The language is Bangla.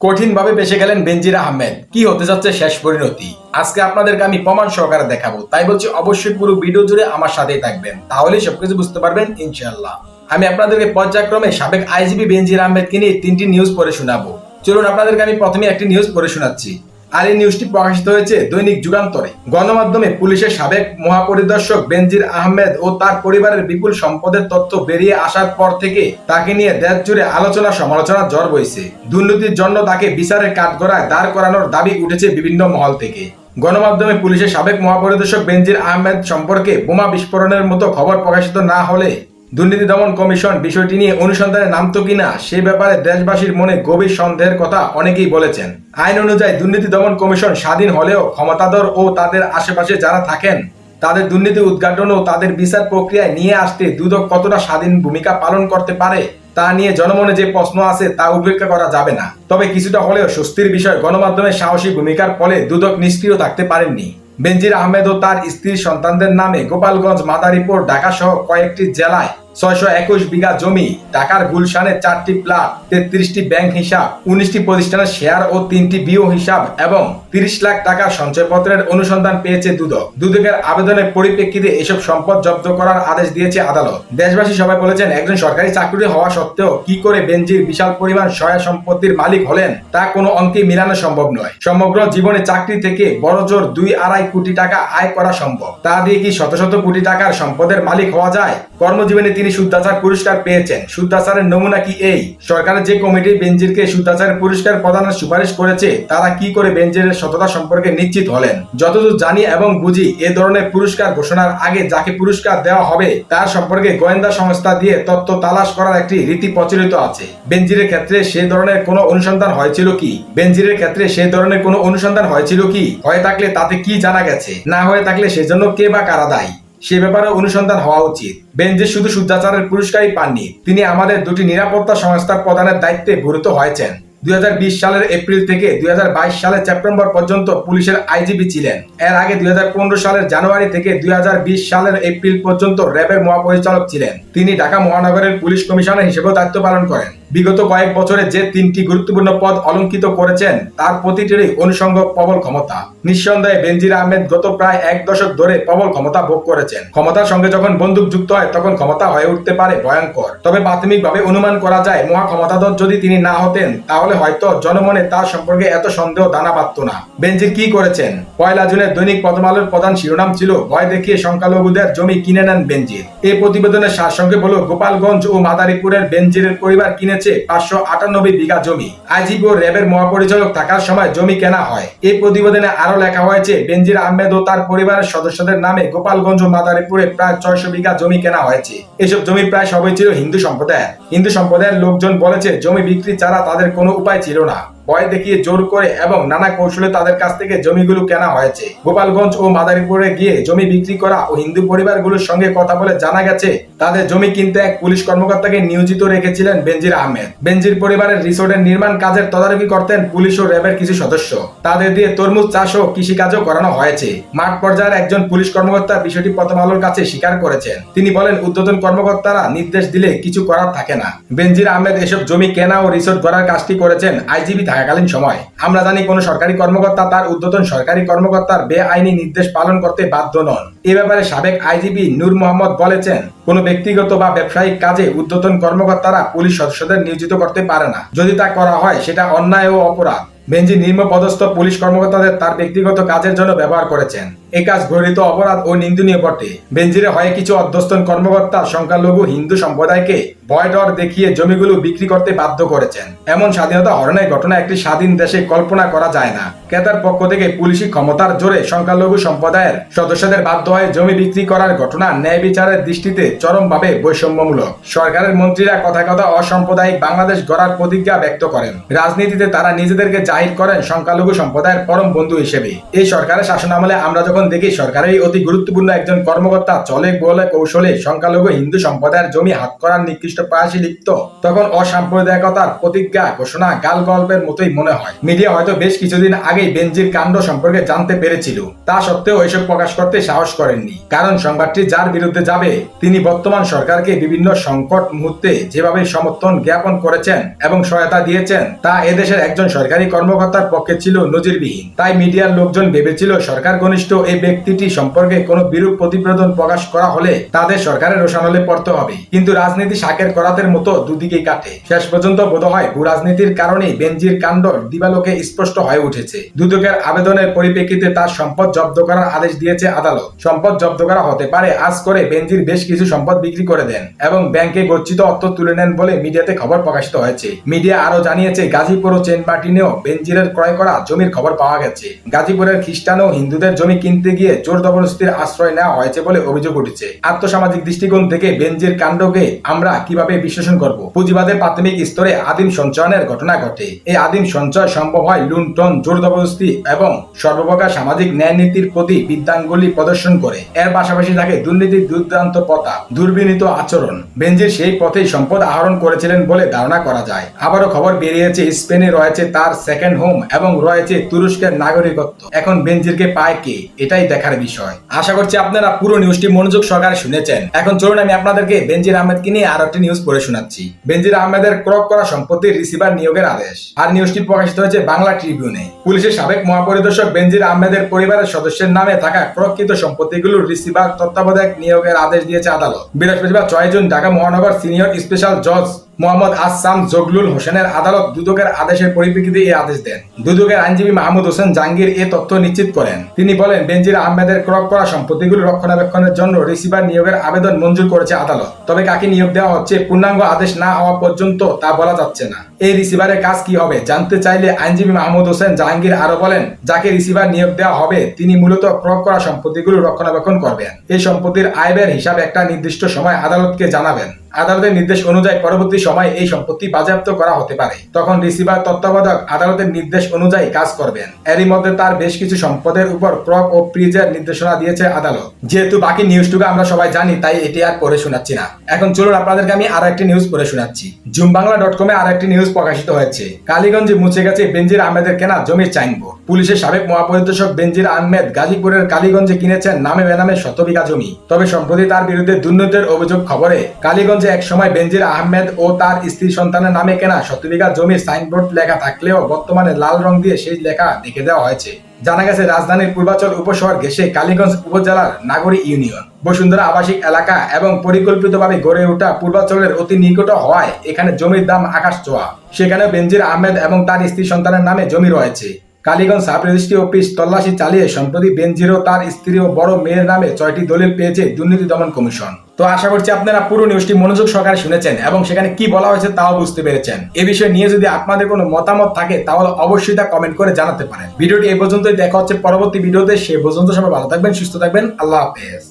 কঠিনভাবে বেঁচে গেলেন বেনজির আহমেদ। কি হতে যাচ্ছে শেষ পরিণতি? আজকে আপনাদেরকে আমি প্রমাণ সহকারে দেখাবো। তাই বলছি অবশ্যই পুরো ভিডিও জুড়ে আমার সাথেই থাকবেন। তাহলে সবকিছু বুঝতে পারবেন ইনশাল্লাহ আমি আপনাদেরকে পর্যায়ক্রমে সাবেক আইজিবি বেনজির আহমেদকে নিয়ে তিনটি নিউজ পড়ে শোনাবো। চলুন আপনাদেরকে আমি প্রথমে একটি নিউজ পড়ে শোনাচ্ছি। আর এই নিউজটি প্রকাশিত হয়েছে দৈনিক যুগান্তরে। গণমাধ্যমে পুলিশের সাবেক মহাপরিদর্শক বেনজির আহমেদ ও তার পরিবারের বিপুল সম্পদের তথ্য বেরিয়ে আসার পর থেকে তাকে নিয়ে দেশ জুড়ে আলোচনা সমালোচনা জ্বর বইছে। দুর্নীতির জন্য তাকে বিচারের কাঠগড়ায় দাঁড় করানোর দাবি উঠেছে বিভিন্ন মহল থেকে। গণমাধ্যমে পুলিশের সাবেক মহাপরিদর্শক বেনজির আহমেদ সম্পর্কে বোমা বিস্ফোরণের মতো খবর প্রকাশিত না হলে দুর্নীতি দমন কমিশন বিষয়টি নিয়ে অনুসন্ধানে নামতো কিনা, সে ব্যাপারে দেশবাসীর মনে গভীর সন্দেহের কথা অনেকেই বলেছেন। আইন অনুযায়ী দুর্নীতি দমন কমিশন স্বাধীন হলেও ক্ষমতাধর ও তাদের আশেপাশে যারা থাকেন, তাদের দুর্নীতি উদ্ঘাটন ও তাদের বিচার প্রক্রিয়ায় নিয়ে আসতে দুদক কতটা স্বাধীন ভূমিকা পালন করতে পারে, তা নিয়ে জনমনে যে প্রশ্ন আছে তা উপেক্ষা করা যাবে না। তবে কিছুটা হলেও স্বস্তির বিষয় গণমাধ্যমের সাহসী ভূমিকার ফলে দুদক নিষ্ক্রিয় থাকতে পারেননি। বেনজির আহমেদ ও তার স্ত্রীর সন্তানদের নামে গোপালগঞ্জ মাদারীপুর ঢাকা সহ কয়েকটি জেলায় ছয়শো একুশ বিঘা জমি, ঢাকার চারটি তেত্রিশটি ব্যাংক হিসাব, উনিশটি প্রতিষ্ঠানের শেয়ার ও তিনটি বিও হিসাব এবং তিরিশ লাখ টাকার সঞ্চয়পত্রের অনুসন্ধান পেয়েছে দুদক। দুদকের আবেদনের পরিপ্রেক্ষিতে এসব সম্পদ জব্দ করার আদেশ দিয়েছে আদালত। দেশবাসী সবাই বলেছেন, একজন সরকারি চাকরি হওয়া সত্ত্বেও কি করে বেঞ্জির বিশাল পরিমাণ সহায় সম্পত্তির মালিক হলেন, তা কোনো অঙ্কে মিলানো সম্ভব নয়। সমগ্র জীবনে চাকরি থেকে বড় জোর দুই আড়াই কোটি টাকা আয় করা সম্ভব। তা দিয়ে কি শত শত কোটি টাকার সম্পদের মালিক হওয়া যায়? কর্মজীবনে তিনি শুদ্ধাচার পুরস্কার পেয়েছেন। শুদ্ধাচারের নমুনা কি এই? সরকারের যে কমিটি বেঞ্জিরকে শুদ্ধাচার পুরস্কার প্রদানের সুপারিশ করেছে, তারা কি করে বেঞ্জিরের সততা সম্পর্কে নিশ্চিত হলেন? যতদূর জানি এবং বুঝি, এ ধরনের পুরস্কার ঘোষণার আগে যাকে পুরস্কার দেওয়া হবে, তার সম্পর্কে গোয়েন্দা সংস্থা দিয়ে তথ্য তালাশ করার একটি রীতি প্রচলিত আছে। বেঞ্জিরের ক্ষেত্রে সে ধরনের কোনো অনুসন্ধান হয়েছিল কি? বেঞ্জিরের ক্ষেত্রে সে ধরনের কোনো অনুসন্ধান হয়েছিল কি? হয়ে থাকলে তাতে কি জানা গেছে? না হয়ে থাকলে সেজন্য কে বা কারা দায়ী? সে ব্যাপারে অনুসন্ধান হওয়া উচিত। বেঞ্জে শুধু শুদ্ধাচারের পুরস্কারই পাননি, তিনি আমাদের দুটি নিরাপত্তা সংস্থার প্রদানের দায়িত্বে গুরুত্ব হয়েছেন। দুই হাজার বিশ সালের এপ্রিল থেকে দুই হাজার বাইশ সালের সেপ্টেম্বর পর্যন্ত পুলিশের আইজিপি ছিলেন। এর আগে দুই হাজার পনেরো সালের জানুয়ারি থেকে দুই হাজার বিশ সালের এপ্রিল পর্যন্ত র্যাবের মহাপরিচালক ছিলেন। তিনি ঢাকা মহানগরের পুলিশ কমিশনার হিসেবেও দায়িত্ব পালন করেন। বিগত কয়েক বছরে যে তিনটি গুরুত্বপূর্ণ পদ অলঙ্কিত করেছেন, তার প্রতিটিরই অনুষঙ্গ প্রবল ক্ষমতা। নিঃসন্দেহে বেনজির আহমেদ গত প্রায় এক দশক ধরে প্রবল ক্ষমতা ভোগ করেছেন। ক্ষমতার সঙ্গে যখন বন্দুক যুক্ত হয়, তখন ক্ষমতা হয়ে উঠতে পারে ভয়ঙ্কর। তবে প্রাথমিকভাবে অনুমান করা যায় মহা ক্ষমতাধর যদি তিনি না হতেন, তাহলে হয়তো জনমনে তার সম্পর্কে এত সন্দেহ দানা বাঁধত না। বেনজির কি করেছেন? পয়লা জুনের দৈনিক প্রথম আলোর প্রধান শিরোনাম ছিল, ভয় দেখিয়ে সংখ্যালঘুদের জমি কিনে নেন বেনজির। এই প্রতিবেদনের সারসংক্ষেপ হলো গোপালগঞ্জ ও মাদারীপুরের বেনজিরের পরিবার কিনেছে পাঁচশো আটানব্বই বিঘা জমি। আইজিপি ও র্যাবের মহাপরিচালক থাকার সময় জমি কেনা হয়। এই প্রতিবেদনে আরও লেখা হয়েছে, বেনজির আহমেদ ও তার পরিবারের সদস্যদের নামে গোপালগঞ্জ মাদারীপুরে প্রায় ছয়শো বিঘা জমি কেনা হয়েছে। এসব জমি প্রায় সবই ছিল হিন্দু সম্প্রদায়ের। হিন্দু সম্প্রদায়ের লোকজন বলেছে, জমি বিক্রি ছাড়া তাদের কোনো উপায় ছিল না। ভয় দেখিয়ে জোর করে এবং নানা কৌশলে তাদের কাছ থেকে জমিগুলো কেনা হয়েছে। গোপালগঞ্জ ও মাদারীপুরে গিয়ে জমি বিক্রি করা ও হিন্দু পরিবারগুলোর সঙ্গে কথা বলে জানা গেছে, তাদের জমি কিনতে এক পুলিশ কর্মকর্তাকে নিয়োজিত রেখেছিলেন বেনজির আহমেদ। বেনজির পরিবারের রিসোর্টের নির্মাণ কাজের তদারকি করতেন পুলিশ ও র্যাবের কিছু সদস্য। তাদের দিয়ে তরমুজ চাষ ও কৃষিকাজও করানো হয়েছে। মাঠ পর্যায়ের একজন পুলিশ কর্মকর্তা বিষয়টি প্রথম আলোর কাছে স্বীকার করেছেন। তিনি বলেন, উদ্বোধন কর্মকর্তারা নির্দেশ দিলে কিছু করার থাকে না। বেনজির আহমেদ এসব জমি কেনা ও রিসোর্ট করার কাজটি করেছেন আইজিবি থাকাকালীন সময়। আমরা জানি কোনো সরকারি কর্মকর্তা তার উদ্বোধন সরকারি কর্মকর্তার বেআইনি নির্দেশ পালন করতে বাধ্য নন। এ ব্যাপারে সাবেক আইজিবি নূর মোহাম্মদ বলেছেন, কোনো ব্যক্তিগত বা ব্যবসায়িক কাজে উদ্বোধন কর্মকর্তারা পুলিশ সদস্যদের নিয়োজিত করতে পারে না। যদি তা করা হয়, সেটা অন্যায় ও অপরাধ। বেঞ্জি নিম্ন পদস্থ পুলিশ কর্মকর্তাদের তার ব্যক্তিগত কাজের জন্য ব্যবহার করেছেন। এই কাজ ঘটিত অপরাধ ও নিন্দনীয় বটে। বেঞ্জিরে হয় কিছু অধ্যস্তন কর্মকর্তা সংখ্যালঘু হিন্দু সম্প্রদায়কে ভয় ডর দেখিয়ে জমিগুলো বিক্রি করতে বাধ্য করেছেন। এমন স্বাধীনতা হরণের ঘটনা একটি স্বাধীন দেশে কল্পনা করা যায় না। ক্রেতার পক্ষ থেকে পুলিশি ক্ষমতার জোরে সংখ্যালঘু সম্প্রদায়ের সদস্যদের বাধ্য হয়ে জমি বিক্রি করার ঘটনা ন্যায় বিচারের দৃষ্টিতে চরমভাবে বৈষম্যমূলক। সরকারের মন্ত্রীরা কথা কথা অসাম্প্রদায়িক বাংলাদেশ গড়ার প্রতিজ্ঞা ব্যক্ত করেন। রাজনীতিতে তারা নিজেদেরকে জাহির করেন সংখ্যালঘু সম্প্রদায়ের পরম বন্ধু হিসেবে। এই সরকারের শাসন আমলে আমরা যখন দেখি সরকারের অতি গুরুত্বপূর্ণ একজন কর্মকর্তা চলে বলে কৌশলে সংখ্যালঘু হিন্দু সম্প্রদায়ের জমি হাত করার নিকৃষ্ট লিপ্ত, তখন অসাম্প্রদায়িকতার প্রতিজ্ঞা, ঘোষণা গাল গল্পের মতোই মনে হয়। মিডিয়া হয়তো বেশ কিছুদিন আগেই কাণ্ড সম্পর্কে জানতে পেরেছিল। তা সত্ত্বেও এসব প্রকাশ করতে সাহস করেননি। কারণ সংবাদটি যার বিরুদ্ধে যাবে, তিনি বর্তমান সরকারকে বিভিন্ন সংকট মুহূর্তে যেভাবে সমর্থন জ্ঞাপন করেছেন এবং সহায়তা দিয়েছেন, তা এদেশের একজন সরকারি কর্মকর্তার পক্ষে ছিল নজিরবিহীন। তাই মিডিয়ার লোকজন ভেবেছিল সরকার ঘনিষ্ঠ এই ব্যক্তিটি সম্পর্কে কোনো বিরূপ প্রতিবেদন প্রকাশ করা হলে তাদের সরকারের রোশানলে পড়তে হবে। কিন্তু রাজনীতি শাকের করাতের মতো দুদিকেই কাটে। শেষ পর্যন্ত বোধ হয় ভূ রাজনীতির কারণেই বেঞ্জির কাণ্ড দিবালোকে স্পষ্ট হয়ে উঠেছে। দুদকের আবেদনের পরিপ্রেক্ষিতে তার সম্পদ জব্দ করার আদেশ দিয়েছে আদালত। সম্পদ জব্দ করা হতে পারে, আজ করে বেঞ্জির বেশ কিছু সম্পদ বিক্রি করে দেন এবং ব্যাংকে গচ্ছিত অর্থ তুলে নেন বলে মিডিয়াতে খবর প্রকাশিত হয়েছে। মিডিয়া আরও জানিয়েছে, গাজীপুর ও চেনমাটিনেও বেঞ্জিরের ক্রয় করা জমির খবর পাওয়া গেছে। গাজীপুরের খ্রিস্টান ও হিন্দুদের জমি কিনতে গিয়ে জোর জবরদস্তির আশ্রয় নেওয়া হয়েছে বলে অভিযোগ উঠেছে। আর্থসামাজিক দৃষ্টিকোণ থেকে বেঞ্জির কাণ্ডকে আমরা কীভাবে বিশ্লেষণ করব? পুঁজিবাদের প্রাথমিক স্তরে আদিম সঞ্চয়নের ঘটনা ঘটে। এই আদিম সঞ্চয় সম্ভব হয় লুণ্ঠন জোর জবরদস্তি এবং সর্বপ্রকার সামাজিক ন্যায় নীতির প্রতি বিদ্যাঙ্গুলি প্রদর্শন করে। এর পাশাপাশি থাকে দুর্নীতির দুর্দান্ত পথা, দুর্বিনীত আচরণ। বেঞ্জির সেই পথেই সম্পদ আহরণ করেছিলেন বলে ধারণা করা যায়। আবারও খবর বেরিয়েছে, স্পেনে রয়েছে তার সেকেন্ড হোম এবং রয়েছে তুরস্কের নাগরিকত্ব। এখন বেঞ্জিরকে পায় কে? এটাই দেখার বিষয়। আশা করছি আপনারা পুরো নিউজটি মনোযোগ সহকারে শুনেছেন। এখন চলুন আমি আপনাদেরকে বেঞ্জির আহমেদকে নিয়ে আরও একটি নিউজ পড়ে শোনাচ্ছি। বেঞ্জির আহমেদের ক্রক করা সম্পত্তির রিসিভার নিয়োগের আদেশ। আর নিউজটি প্রকাশিত হয়েছে বাংলা ট্রিবিউনে পুলিশের সাবেক মহাপরিদর্শক বেঞ্জির আহমেদের পরিবারের সদস্যের নামে থাকা ক্রকৃত সম্পত্তিগুলোর রিসিভার তত্ত্বাবধায়ক নিয়োগের আদেশ দিয়েছে আদালত। বৃহস্পতিবার ছয় জুন ঢাকা মহানগর সিনিয়র স্পেশাল জজ মোহাম্মদ আসাম জগলুল হোসেনের আদালত দুদকের আদেশের পরিপ্রেক্ষিতে এই আদেশ দেন। দুদকের আইনজীবী মাহমুদ হোসেন জাহাঙ্গীর এ তথ্য নিশ্চিত করেন। তিনি বলেন, বেনজির আহমেদের ক্রক করা সম্পত্তিগুলো রক্ষণাবেক্ষণের জন্য রিসিভার নিয়োগের আবেদন মঞ্জুর করেছে আদালত। তবে কাকে নিয়োগ দেওয়া হচ্ছে, পূর্ণাঙ্গ আদেশ না হওয়া পর্যন্ত তা বলা যাচ্ছে না। এই রিসিভারের কাজ কি হবে, জানতে চাইলে আইনজীবী মাহমুদ হোসেন জাহাঙ্গীর আরও বলেন, যাকে রিসিভার নিয়োগ দেওয়া হবে, তিনি মূলত ক্রক করা সম্পত্তিগুলো রক্ষণাবেক্ষণ করবেন। এই সম্পত্তির আয়বের হিসাব একটা নির্দিষ্ট সময় আদালতকে জানাবেন। আদালতের নির্দেশ অনুযায়ী পরবর্তী সময় এই সম্পত্তি বাজেয়াপ্ত করা হতে পারে। তখন রিসিভার, তত্ত্বাবধায়ক আদালতের নির্দেশ অনুযায়ী কাজ করবেন। এরই মধ্যে তার বেশ কিছু সম্পদের উপর ক্রক ও প্রিজের নির্দেশনা দিয়েছে আদালত। যেহেতু বাকি নিউজটুকু আমরা সবাই জানি, তাই এটি আর পড়ে শোনাচ্ছি না। এখন চলুন আপনাদেরকে আমি আরও একটি নিউজ পড়ে শোনাচ্ছি। জুম বাংলা ডট কমে আর একটি নিউজ প্রকাশিত হয়েছে। কালীগঞ্জে মুছে গেছে বেনজির আহমেদের কেনা জমির চাইনবোর্ড পুলিশের সাবেক মহাপরিদর্শক বেঞ্জির আহমেদ গাজীপুরের কালীগঞ্জে কিনেছেন নামে বেনামে শত বিঘা জমি। তবে সম্প্রতি তার বিরুদ্ধে দুর্নীতির অভিযোগ খবরে কালীগঞ্জে এক সময় বেনজির আহমেদ ও তার স্ত্রী সন্তানের নামে কেনা শত বিঘা জমির সাইনবোর্ড লেখা থাকলেও বর্তমানে লাল রং দিয়ে সেই লেখা দেখে দেওয়া হয়েছে। জানা গেছে, রাজধানীর পূর্বাচল উপশহর ঘেসে কালীগঞ্জ উপজেলার নাগরী ইউনিয়ন। বসুন্ধরা আবাসিক এলাকা এবং পরিকল্পিতভাবে গড়ে ওঠা পূর্বাচলের অতি নিকট হওয়ায় এখানে জমির দাম আকাশ ছোঁয়া। সেখানে বেঞ্জির আহমেদ এবং তার স্ত্রী সন্তানের নামে জমি রয়েছে। কালীগঞ্জ সাব রেজিস্ট্রি অফিস তল্লাশি চালিয়ে সম্প্রতি বেনজির তার স্ত্রী ও বড় মেয়ের নামে ছয়টি দলিল পেয়েছে দুর্নীতি দমন কমিশন। তো আশা করছি আপনারা পুরো নিউজটি মনোযোগ সহকারে শুনেছেন এবং সেখানে কি বলা হয়েছে তাও বুঝতে পেরেছেন। এ বিষয়ে নিয়ে যদি আপনাদের কোনো মতামত থাকে, তাহলে অবশ্যই তা কমেন্ট করে জানাতে পারেন। ভিডিওটি এই পর্যন্তই। দেখা হচ্ছে পরবর্তী ভিডিওতে। সে পর্যন্ত সবাই ভালো থাকবেন, সুস্থ থাকবেন। আল্লাহ হাফেজ।